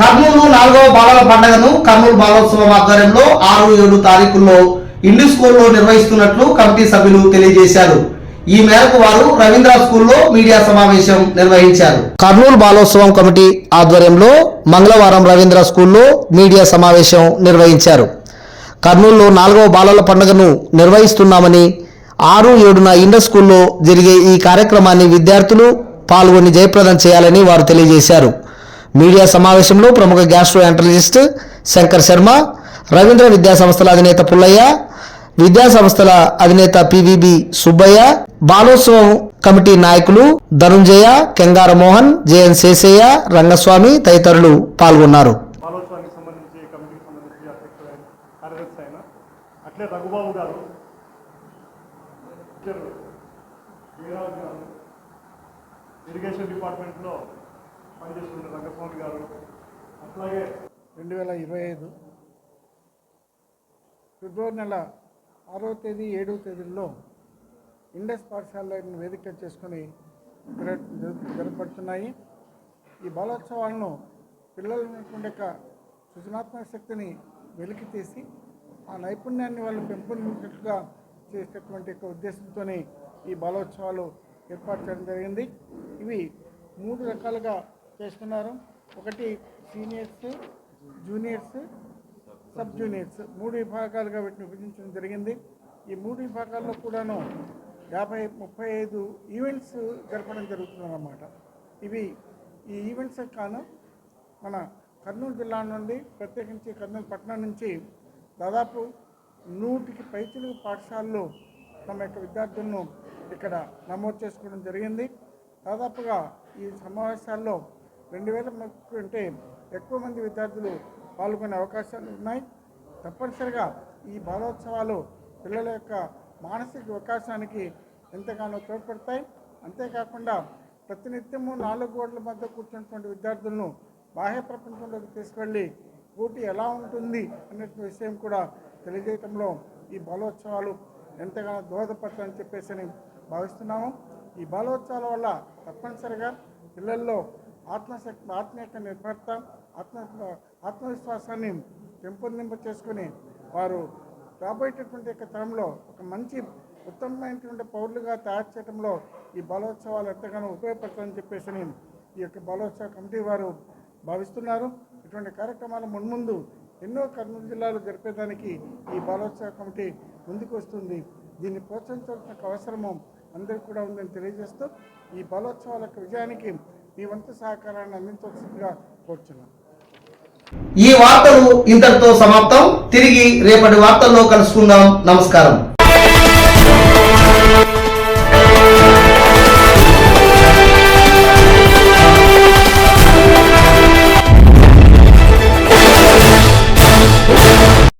కర్నూలు నాలుగవ బాలల పండుగను కర్నూలు బాలోత్సవం ఆధ్వర్యంలో ఆరు ఏడు తారీఖుల్లో ఇండి స్కూల్లో నిర్వహిస్తున్నట్లు కమిటీ సభ్యులు తెలియజేశారు. ఈ మేరకు వారు రవీంద్ర స్కూల్లో మీడియా సమావేశం నిర్వహించారు. కర్నూలు బాలోత్సవం కమిటీ ఆధ్వర్యంలో మంగళవారం రవీంద్ర స్కూల్లో మీడియా సమావేశం నిర్వహించారు. కర్నూలులో నాలుగవ బాలల పండుగను నిర్వహిస్తున్నామని ఆరు ఏడున ఇండస్ స్కూల్లో జరిగే ఈ కార్యక్రమాన్ని విద్యార్థులు పాల్గొని జయప్రదం చేయాలని వారు తెలియజేశారు. మీడియా సమావేశంలో ప్రముఖ గ్యాస్ట్రో ఎంట్రలిస్ట్ శంకర్ శర్మ రవీంద్ర విద్యా సంస్థల అధినేత పుల్లయ్య విద్యా సంస్థల అధినేత పివిబి సుబ్బయ్య బాలోత్సవం కమిటీ నాయకులు ధనుంజయ కెంగార మోహన్ జేఎన్ శేషయ్య రంగస్వామి తదితరులు పాల్గొన్నారు. ఇరిగేషన్ డిపార్ట్మెంట్లో పనిచేస్తున్న రంగస్వామి గారు. అట్లాగే రెండు వేల ఇరవై ఐదు ఫిబ్రవరి నెల ఆరో తేదీ ఏడవ తేదీల్లో ఇండస్ పాఠశాలను వేదిక చేసుకొని జరపడుతున్నాయి. ఈ బాలోత్సవాలను పిల్లలు ఉన్నటువంటి యొక్క సృజనాత్మక శక్తిని వెలికి తీసి ఆ నైపుణ్యాన్ని వాళ్ళు పెంపొందించినట్లుగా చేసేటటువంటి యొక్క ఉద్దేశంతోనే ఈ బాలోత్సవాలు ఏర్పాటు చేయడం జరిగింది. ఇవి మూడు రకాలుగా చేస్తున్నారు ఒకటి సీనియర్స్ జూనియర్స్ సబ్ జూనియర్స్. మూడు విభాగాలుగా వీటిని విభజించడం జరిగింది. ఈ మూడు విభాగాల్లో కూడాను యాభై ముప్పై ఐదు ఈవెంట్స్ జరపడం జరుగుతుందన్నమాట. ఇవి ఈ ఈవెంట్స్ కాను మన కర్నూలు జిల్లా నుండి ప్రత్యేకించి కర్నూలు పట్టణం నుంచి దాదాపు నూటికి పైచిలు పాఠశాలలు తమ యొక్క విద్యార్థులను ఇక్కడ నమోదు చేసుకోవడం జరిగింది. దాదాపుగా ఈ సమావేశాల్లో రెండు వేల కంటే ఎక్కువ మంది విద్యార్థులు పాల్గొనే అవకాశాలు ఉన్నాయి. తప్పనిసరిగా ఈ బాలోత్సవాలు పిల్లల యొక్క మానసిక వికాసానికి ఎంతగానో తోడ్పడతాయి. అంతేకాకుండా ప్రతినిత్యము నాలుగు గోడల మధ్య కూర్చున్నటువంటి విద్యార్థులను బాహ్య ప్రపంచంలోకి తీసుకెళ్ళి పోటీ ఎలా ఉంటుంది అనే విషయం కూడా తెలియజేయటంలో ఈ బాలోత్సవాలు ఎంతగానో దోహదపడతాయని చెప్పేసి అని భావిస్తున్నాము ఈ బాలోత్సవాల వల్ల తప్పనిసరిగా పిల్లల్లో ఆత్మశక్తి ఆత్మ యొక్క ఆత్మ ఆత్మవిశ్వాసాన్ని పెంపొందింప చేసుకుని వారు రాబోయేటటువంటి యొక్క తరంలో ఒక మంచి ఉత్తమమైనటువంటి పౌరులుగా తయారు చేయడంలో ఈ బలోత్సవాలు ఎంతగానో ఉపయోగపడతాయని చెప్పేసి అని ఈ యొక్క బలోత్సవ కమిటీ వారు భావిస్తున్నారు. ఇటువంటి కార్యక్రమాలు మున్ముందు ఎన్నో కర్నూలు జిల్లాలో జరిపేదానికి ఈ బాలోత్సవ కమిటీ ముందుకు వస్తుంది. దీన్ని ప్రోత్సహించాల్సిన అవసరము అందరికీ కూడా ఉందని తెలియజేస్తూ ఈ బాలోత్సవాల యొక్క విజయానికి మీ వంతు సహకారాన్ని అందించవలసిందిగా కోరుచున్నాను. ఈ వార్తలు ఇంతటితో సమాప్తం. తిరిగి రేపటి వార్తల్లో కలుసుకుందాం. నమస్కారం.